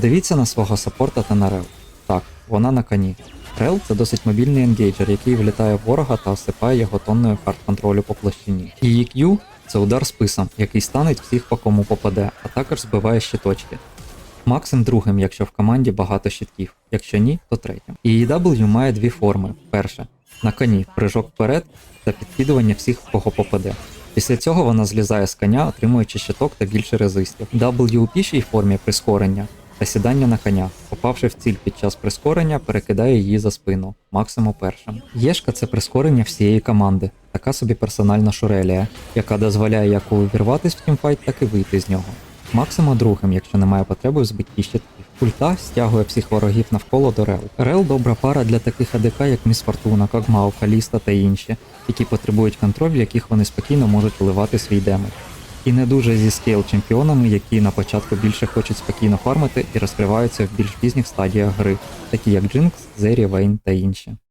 Подивіться на свого саппорта та на рел. Так, вона на коні. Рел це досить мобільний енгейджер, який влітає в ворога та осипає його тонною карт контролю по площині. Її Q це удар списом, який станеть всіх по кому попаде, а також збиває щиточки. Максим другим, якщо в команді багато щитків, якщо ні, то третім. Її W має дві форми. Перша на коні прыжок вперед та підкидування всіх, в кого попаде. Після цього вона злізає з коня, отримуючи щиток та більше резистів. W у пішій формі прискорення та сідання на коня. Попавши в ціль під час прискорення, перекидає її за спину, максимум першим. Єшка це прискорення всієї команди, така собі персональна шурелія, яка дозволяє як увірватись в тімфайт, так і вийти з нього. Максимо другим, якщо немає потреби в збитті щитків. Ульта стягує всіх ворогів навколо до Рел. Рел добра пара для таких АДК, як Міс Фортуна, Когмау, Каліста та інші, які потребують контролю, яких вони спокійно можуть вливати свій демедж. І не дуже зі скейл чемпіонами, які на початку більше хочуть спокійно фармити і розкриваються в більш пізніх стадіях гри, такі як Джинкс, Зері, Вейн та інші.